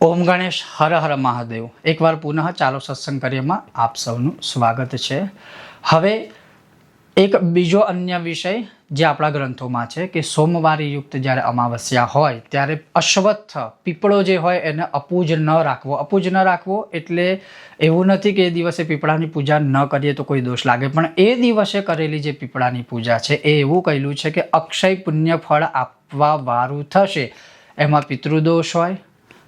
ઓમ ગણેશ, હર હર મહાદેવ. એકવાર પુનઃ ચાલો સત્સંગ કાર્યમાં આપ સૌનું સ્વાગત છે. હવે એક બીજો અન્ય વિષય જે આપણા ગ્રંથોમાં છે કે સોમવારી યુક્ત જ્યારે અમાવસ્યા હોય, ત્યારે અશ્વત્થ પીપળો જે હોય એને અપૂજ ન રાખવો. અપૂજ ન રાખવો એટલે એવું નથી કે એ દિવસે પીપળાની પૂજા ન કરીએ તો કોઈ દોષ લાગે, પણ એ દિવસે કરેલી જે પીપળાની પૂજા છે એ એવું કહેલું છે કે અક્ષય પુણ્ય ફળ આપવા વારું થશે. એમાં પિતૃદોષ હોય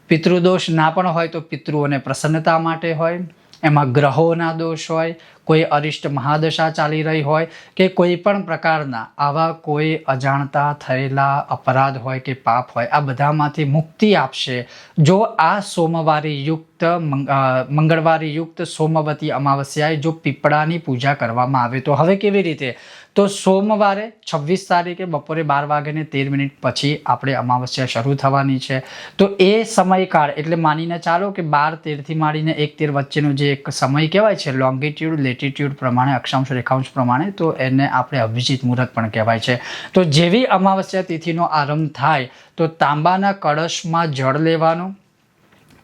પિતૃદોષ ના પણ હોય તો પિતૃઓને પ્રસન્નતા માટે હોય. એમાં ગ્રહોના દોષ હોય, કોઈ અરિષ્ટ મહાદશા ચાલી રહી હોય કે કોઈ પણ પ્રકારના આવા કોઈ અજાણતા, થયેલા અપરાધ હોય કે પાપ હોય, આ બધામાંથી મુક્તિ આપશે. જો આ સોમવારી યુક્ત અ, મંગળવારી યુક્ત સોમવતી અમાવસ્યાએ જો પીપળાની પૂજા કરવામાં આવે તો હવે કેવી રીતે? તો સોમવારે છવ્વીસ તારીખે બપોરે બાર વાગ્યાને તેર મિનિટ પછી આપણે અમાવસ્યા શરૂ થવાની છે. તો એ સમયકાળ એટલે માનીને ચાલો કે બાર તેરથી માંડીને એક તેર વચ્ચેનો જે એક સમય કહેવાય છે લોંગિટ્યુડ લેટિટ્યુડ પ્રમાણે અક્ષાંશ રેખાંશ પ્રમાણે તો એને આપણે અભિજીત મુહૂર્ત પણ કહેવાય છે. તો જેવી અમાવસ્યા તિથિનો આરંભ થાય તો તાંબાના કળશમાં જળ લેવાનું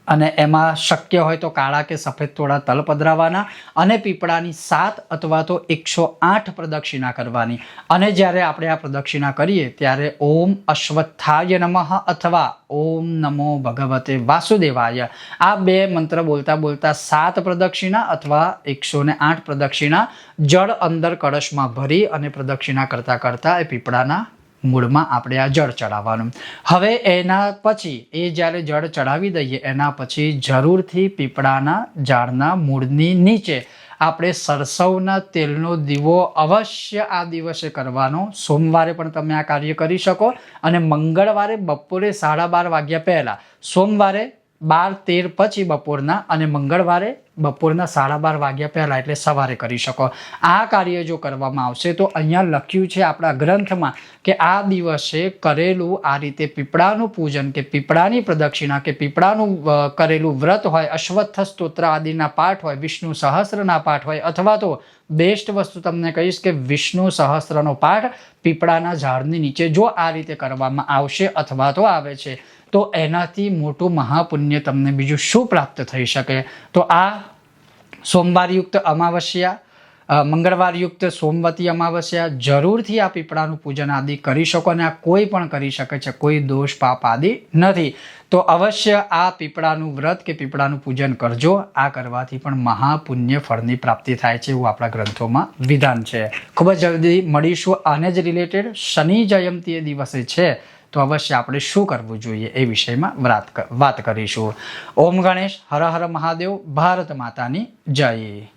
અને એમાં શક્ય હોય તો કાળા કે સફેદ થોડા તલ પધરાવાના અને પીપળાની સાત અથવા તો એકસો આઠ પ્રદક્ષિણા કરવાની. અને જ્યારે આપણે આ પ્રદક્ષિણા કરીએ ત્યારે ઓમ અશ્વત્થાય નમઃ અથવા ઓમ નમો ભગવતે વાસુદેવાય. આ બે મંત્ર બોલતા બોલતા સાત પ્રદક્ષિણા અથવા એકસો ને આઠ પ્રદક્ષિણા જળ અંદર કળશમાં ભરી અને પ્રદક્ષિણા કરતાં કરતાં એ પીપળાના મૂળમાં આપણે આ જળ ચડાવવાનું. હવે એના પછી, એ જ્યારે જળ ચડાવી દઈએ, એના પછી જરૂરથી પીપળાના ઝાડના મૂળની નીચે આપણે સરસવના તેલનો દીવો અવશ્ય આ દિવસે કરવાનો. સોમવારે પણ તમે આ કાર્ય કરી શકો અને મંગળવારે બપોરે સાડા બાર વાગ્યા પહેલાં. સોમવારે બાર તેર પછી બપોરના અને મંગળવારે બપોરના સાડા બાર વાગ્યા પહેલાં એટલે સવારે કરી શકો. આ કાર્ય જો કરવામાં આવશે તો અહીંયા લખ્યું છે આપણા ગ્રંથમાં કે આ દિવસે કરેલું આ રીતે પીપળાનું પૂજન કે પીપળાની પ્રદક્ષિણા કે પીપળાનું કરેલું વ્રત હોય, અશ્વત્થ સ્તોત્ર આદિના પાઠ હોય, વિષ્ણુ સહસ્રના પાઠ હોય અથવા તો બેસ્ટ વસ્તુ તમને કહીશ કે વિષ્ણુ સહસ્રનો પાઠ પીપળાના ઝાડની નીચે જો આ રીતે કરવામાં આવશે અથવા તો આવે છે. તો એનાથી મોટું મહાપુણ્ય તમને બીજું શું પ્રાપ્ત થઈ શકે? તો આ સોમવારયુક્ત અમાવસ્યા મંગળવારયુક્ત સોમવતી અમાવસ્યા, જરૂરથી આ પીપળાનું પૂજન આદિ કરી શકો અને આ કોઈ પણ કરી શકે છે, કોઈ દોષ, પાપ આદિ નથી. તો અવશ્ય આ પીપળાનું વ્રત કે પીપળાનું પૂજન કરજો. આ કરવાથી પણ મહાપુણ્ય ફળની પ્રાપ્તિ થાય છે એવું આપણા ગ્રંથોમાં વિધાન છે. ખૂબ જ જલ્દી મળીશું. આને જ રિલેટેડ શનિ જયંતી દિવસે છે. તો અવશ્ય આપણે શું કરવું જોઈએ એ વિષયમાં વાત વાત કરીશું. ઓમ ગણેશ, હર હર મહાદેવ, ભારત માતાની જય.